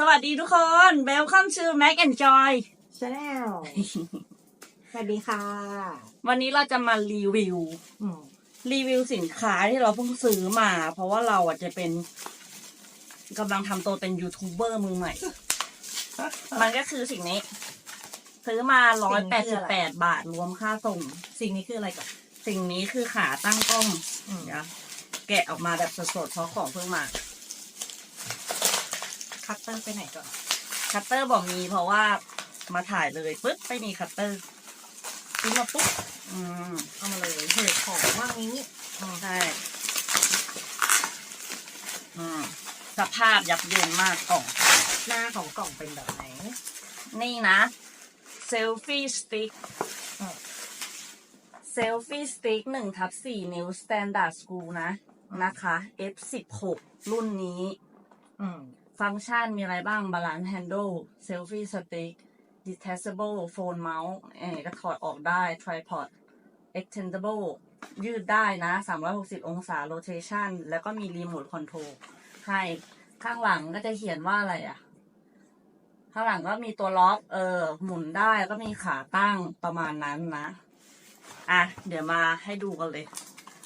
สวัสดีทุกคน Welcome to Mac and Joy ชาแนลสวัสดีค่ะวันนี้เราจะมารีวิว อืมรีวิวสินค้าที่เราเพิ่งซื้อมา เพราะว่าเราอะจะเป็นกำลังทำตัวเป็นยูทูบเบอร์มือใหม่ มันก็คือสิ่งนี้ ซื้อมาร้อยแปดสิบแปดบาทรวมค่าส่ง สิ่งนี้คืออะไรก่อนสิ่งนี้คือขาตั้งกล้องอืมเดี๋ยวแกะออกมาแบบสดๆเพราะของเพิ่งมา คัตเตอร์ไปไหนก่อน คัตเตอร์บอกมีเพราะว่ามาถ่ายเลยปึ๊บไม่มีคัตเตอร์ซื้อมาปุ๊บอืมเอามาเลยเหตุของว่างนี้อืมใช่อืมสภาพยับเยินมากกล่อง หน้าของกล่องเป็นแบบไหน นี่นะเซลฟี่สติ๊กอืมเซลฟี่สติ๊กหนึ่งทับสี่นิ้วสแตนดาร์ดสกูนะ นะคะ F16 รุ่นนี้ อืม ฟังก์ชันมีอะไรบ้าง Balance Handle Selfie Stick Detachable Phone Mount เอ่ก็ถอดออกได้ Tripod Extendable ยืดได้นะ 360 องศา Rotation แล้วก็มี Remote Control ให้ข้างหลังก็จะเขียนว่าอะไรอะ ข้างหลังก็มีตัวล็อก เออ หมุนได้แล้วก็มีขาตั้งประมาณนั้นนะ อะ เดี๋ยวมาให้ดูกันเลย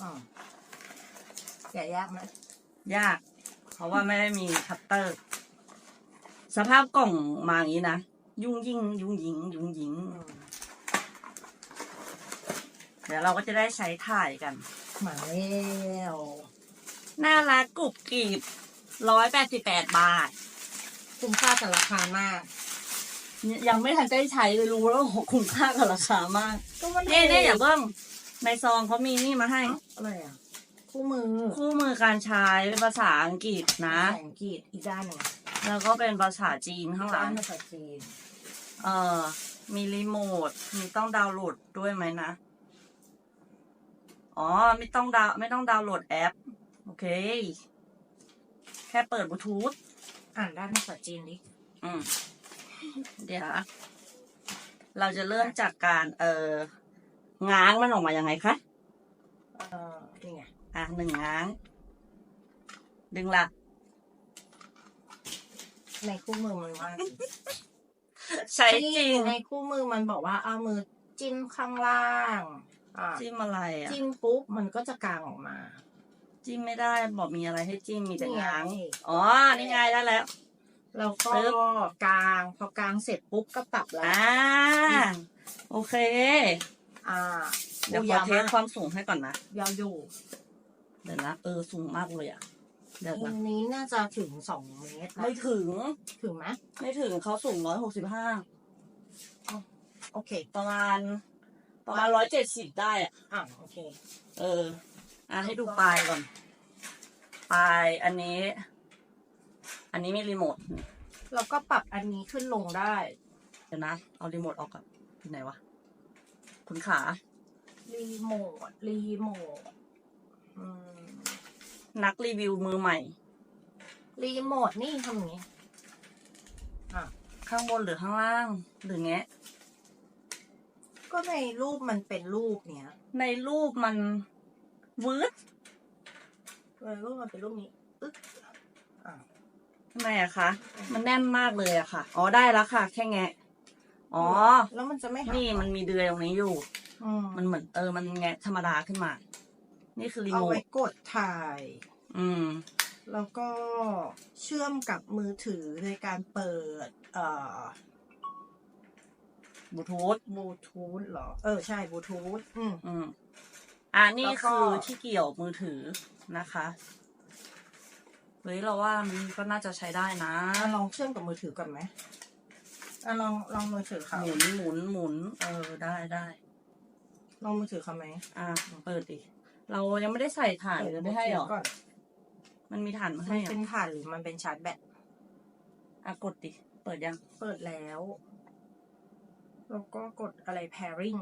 อืมแกะยากไหมยาก เพราะว่าไม่ได้มีคัตเตอร์ สภาพกล่องมาอย่างนี้นะ ยุ่งยิ่ง ยุ่งยิง ยุ่งยิงอืมเดี๋ยวเราก็จะได้ใช้ถ่ายกัน มาแล้วน่ารักกรุบกริบร้อยแปดสิบแปดบาท คุ้มค่ากับราคามาก ยังไม่ทันได้ใช้เลยรู้แล้วว่าคุ้มค่ากับราคามากก็มันเน่เน่อย่าเพิ่งในซองเขามีนี่มาให้อะไรอะ คู่มือคู่มือการใช้เป็นภาษาอังกฤษนะแสงกรีดอีกด้านหนึ่งแล้วก็เป็นภาษาจีนข้างหลัด้างนภาษาจีนเออมีรีโมทมีต้องดาวน์โหลดด้วยไหมนะ อ๋อไม่ต้องดาวไม่ต้องดาวน์โหลดแอป โอเค แค่เปิดบลูทูธ อ่านด้านภาษาจีนดิอืมเดี๋ยว เราจะเริ่มจากการ เออง้างมันออกมายังไงคะ เอ่อนี่ไง อะหนึ่งง้าง ดึงหลัก ในคู่มือมันว่าใช้จริง ในคู่มือมันบอกว่าเอามือจิ้มข้างล่างอ่าจิ้มอะไรอะ จิ้มปุ๊บมันก็จะกางออกมา จิ้มไม่ได้บอกมีอะไรให้จิ้มมีแต่นี่ไงง้าง อ๋อ นี่ไงได้แล้วแล้วก็ปึ๊บกาง พอกางเสร็จปุ๊บก็ปรับแล้วอ่าอืมโอเค อ่าเดี๋ยวขอยาวเทมาสกความสูงให้ก่อนนะยาวอยู่ เดี๋ยวนะเออสูงมากเลยอะเดี๋ยวอันะนนี้น่าจะถึงสองเมตรนะไม่ถึง ถึงไหมไม่ถึงเขาสูงร้อยหกสิบห้าโอเคประมาณ ประมาณร้อยเจ็ดสิบได้อะ อ่าโอเค เออ อะให้ดูปลายก่อน ปลายอันนี้ อันนี้มีรีโมทเราก็ปรับอันนี้ขึ้นลงได้ เดี๋ยวนะ เอารีโมทออกก่อนที่ไหนวะ คุณขา รีโมท รีโมทอืม นักรีวิวมือใหม่ รีโมทนี่ทำอย่างนี้อะข้างบนหรือข้างล่าง หรือแงะ ก็ในรูปมันเป็นรูปเนี้ยในรูปมันวืดในรูปมันเป็นรูปนี้อึ๊กอะทำไมอะคะ มันแน่นมากเลยอะค่ะ อ๋อได้แล้วค่ะ แค่แงะ อ๋อ แล้วมันจะไม่หักนี่มันมีเดือยตรงนี้อยู่ อืมมันเหมือนเออมันแงะธรรมดาขึ้นมา นี่คือรีเอาโมไว้ทกดถ่าย อืม แล้วก็เชื่อมกับมือถือในการเปิด เอ่อ บลูทูธ บลูทูธเหรอ เออ ใช่ บลูทูธ อืม อืมอ่านี่แล้วก็ คือที่เกี่ยวมือถือนะคะ เฮ้ยเราว่ามันก็น่าจะใช้ได้นะ อะลองเชื่อมกับมือถือก่อนไหมอะลอง ลองมือถือเขาหมุนหมุนหมุน เออได้ได้ ลองมือถือเขาไหมอะเปิดดิ เรายังไม่ได้ใส่ถ่านเลยไม่ให้หรอ ก่อนมันมีถ่านมามัให้นเหรเป็อนถ่านหรือมันเป็นชาร์จแบต อะกดดิ เปิดยัง เปิดแล้ว แล้วก็กดอะไร pairing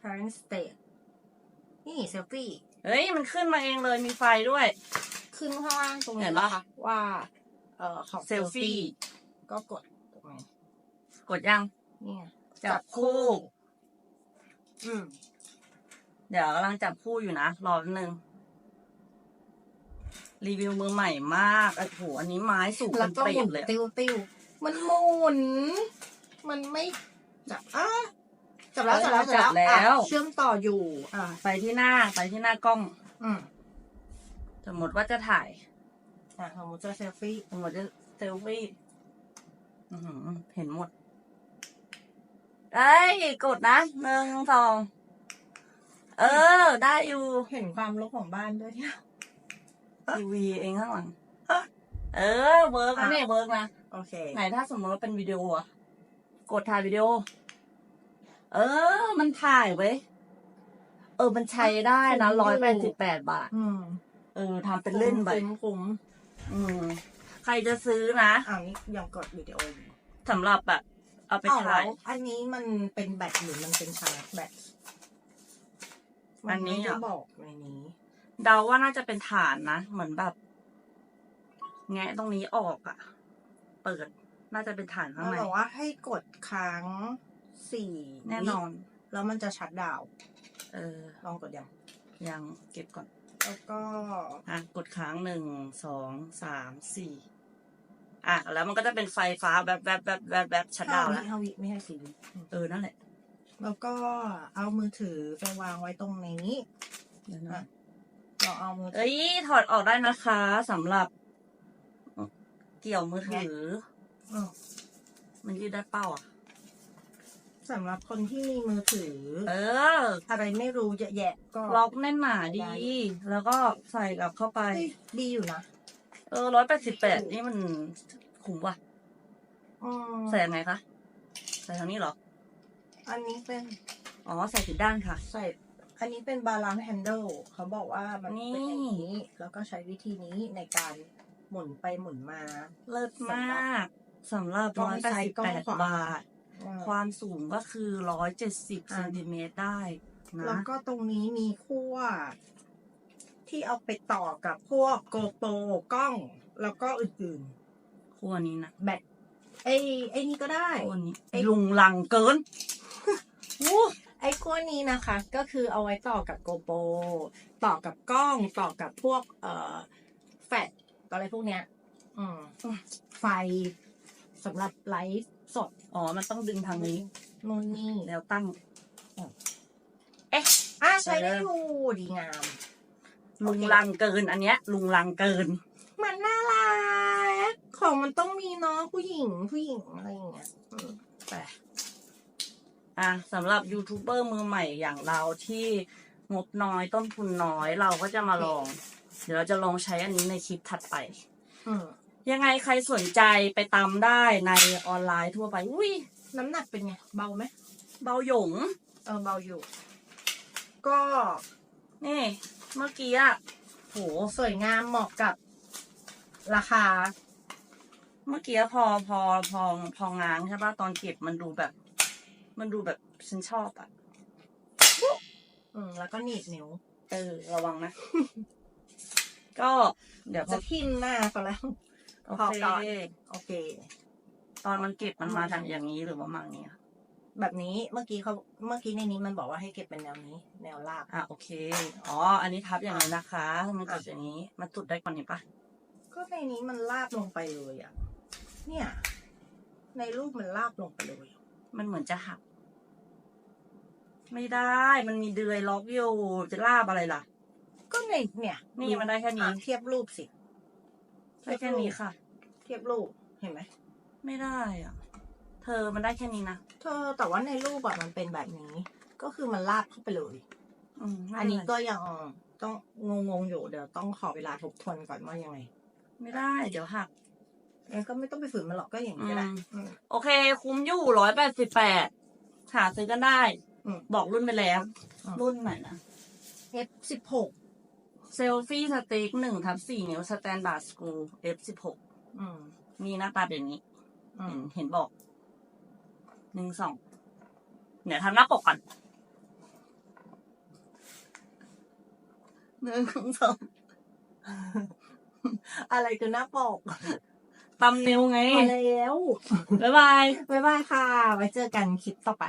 pairing state นี่เซลฟี่ เฮ้ย มันขึ้นมาเองเลยมีไฟด้วย ขึ้นข้างล่างตรงเห็นี้นปะ นะคะว่า เอ่อ ของ เซลฟี่ก็กดตรงนี้กดยังนี่ไงจับคู่ อืม เดี๋ยวกำลังจับคู่อยู่นะ รอแป๊บนึง รีวิวมือใหม่มากโอ้โหอันนี้ไม้สูงแล้เป็วนก็เปรหมุตนเลยติ้วติ้วมันหมุน มันไม่จับอะจับแล้วจับแล้วจับแล้วอะเชื่อมต่ออยู่ อะไปที่หน้าไปที่หน้ากล้อง อืมสมมติว่าจะถ่าย อะสมมติจะเซลฟี่สมมติจะเซลฟี่อื้อหือเห็นหมดเอ้ย กดนะหนึ่งสอง เออ ได้อยู่เห็นความรกของบ้านด้วยเนี่ยทีวีเองข้างหลัง เออเวิร์กนะเนี่ยเวิร์กนะโอเค ไหนถ้าสมมติว่าเป็นวิดีโออะกดถ่ายวิดีโอ เออ มันถ่ายไว้ยเออ มันใช้ได้นะร้อยแปดสิบแปดบาท อืม เออทำเป็นเล่นไปคุ้มคุ้มอืม ใครจะซื้อนะอ่านี่ยังกดวิดีโออยู่สำหรับแบบเอาไปอ้าวถ่ายแล้วอันนี้มันเป็นแบตหรือมันเป็นชาร์จแบต อันนี้มัไม่เหรอได้บอกในนี้ เดาว่าน่าจะเป็นฐานนะ เหมือนแบบ แงะตรงนี้ออกอะเปิด น่าจะเป็นฐานข้างมันในบอกว่าให้กดค้างสี่แน่นอนวิแล้วมันจะชัดดาวน์เออ ลองกดยัง ยังเก็บก่อน แล้วก็อะกดค้างหนึ่งสองสามสี่อะแล้วมันก็จะเป็นไฟฟ้าแบบแบบแบบแบบแบบชัดดาวน์ห้แล้วห้าวิไม่ให้สี่วิอืมเออนั่นแหละ แล้วก็เอามือถือไปวางไว้ตรงนี้เดี๋ยวนะอะเราเอามือถืเอ้ยถอดออกได้นะคะสำหรับ เกี่ยวมือถืออืมมันยืดได้เป้าอะ สำหรับคนที่มีมือถือ เออ อะไรไม่รู้เยอะแยะก็ ล็อกแน่นหนาดี ได้ แล้วก็ใส่กลับเข้าไป เฮ้ยดีอยู่นะเออร้อยแปดสิบแปดนี่มันคุ้มว่ะ อืมใส่ยังไงคะ ใส่ทางนี้เหรอ อันนี้เป็นอ๋อใส่ผิดด้านค่ะ ใส่อันนี้เป็นบาลานซ์แฮนเดิลเขาบอกว่ามันเป็นอย่างนี่นี้แล้วก็ใช้วิธีนี้ในการหมุนไปหมุนมา เลิศมากสำหรับกล้ร้อองยแปดซ้ายสิบกล้อแปงดขวาบาท ความสูงก็คือร้อยเจ็ดสิบอะเซนติเมตรได้แล้วนะก็ตรงนี้มีขั้วที่เอาไปต่อกับพวกโกโปรกล้อง แล้วก็อื่นขั้วนี้นะๆแบตไอ้ไอ้นี่ก็ได้ขั้วนี้ไอ้ลุงลังเกินวู้ ไอ้ขั้วนี้นะคะก็คือเอาไว้ต่อกับโกโปรต่อกับกล้องต่อกับพวกเอ่อแฟลชอะไรพวกเนี้ยอืมไฟสำหรับไลฟ์สดอ๋อ มันต้องดึงทางนี้นู่นนี่แล้วตั้งอะใช้ได้อยู่ดีงาม ลุงลังเกินอันเนี้ย ลุงลังเกิน มันน่ารักของมันต้องมีเนาะผู้หญิงผู้หญิงอะไรอย่างเงี้ยอืมแต่ อะสำหรับยูทูบเบอร์มือใหม่อย่างเราที่งบน้อยต้นทุนน้อยเราก็จะมาลอง เดี๋ยวเราจะลองใช้อันนี้ในคลิปถัดไป อืมยังไงใครสนใจไปตามได้ในออนไลน์ทั่วไป อุ้ยน้ำหนักเป็นไง เบาไหมเบาหยง เออเบาอยู่ ก็นี่ เมื่อกี้อะโห สวยงามเหมาะกับ ราคา เมื่อกี้พอพอพอพองางใช่ปะตอนเก็บมันดูแบบ มันดูแบบฉันชอบอะอืมแล้วก็หนีบนิ้วเออ ระวังนะ ก็เดี๋ยวพจะอทิ่มหน้าก็แล้ว โอพอเคก่อน โอเค ตอนมันเก็บมันมาทางอย่างนี้หรือว่ามาอย่างนี้อะแบบนี้เมื่อกี้เขาเมื่อกี้ในนี้มันบอกว่าให้เก็บเป็นแนวนี้ แนวราบ อะโอเค อ๋อ อันนี้ทับอย่างนี้นะคะ มันกดอย่างนี้ มันตุดได้ก่อนเห็นปะก็ในนี้มันลาบลงไปเลยอะ เนี่ย ในรูปมันลาบลงไปเลย มันเหมือนจะหัก ไม่ได้ มันมีเดือยล็อกอยู่ จะลาบอะไรล่ะ ก็ในเนี่ยนี่มันได้แค่นี้อะเทียบรูปสิได้แค่นี้ค่ะ เทียบรูปเห็นไหมไม่ได้อะ เธอมันได้แค่นี้นะเธอแต่ว่าในรูปอะมันเป็นแบบนี้ ก็คือมันลาบเข้าไปเลยอืมไม่อันนี้เป็ไรก็ยังต้องงงๆอยู่เดี๋ยวต้องขอเวลาทบทวนก่อนว่ายังไง ไม่ได้ เดี๋ยวหักงั้นก็ไม่ต้องไปฝืนมันหรอกก็อย่างนี้ก็ได้อืมอืมโอเค คุ้มอยู่ร้อยแปดสิบแปดหาซื้อกันได้อืม บอกรุ่นไปแล้วอืมรุ่นไหนนะ F สิบหกเซลฟี่สติ๊กหนึ่งทับสี่นิ้วสแตนดาร์ดสกรู F สิบหกอืมมีหน้าตาแบบนี้อืเห็มนเห็นบอกหนึ่งสองเดี๋ยวทำหน้าปกก่อนหนึ่งสองอะไรคือหน้าปกตำนิ้วไง มาแล้ว บ๊ายบาย บ๊ายบายค่ะ ไว้เจอกันคลิปต่อไป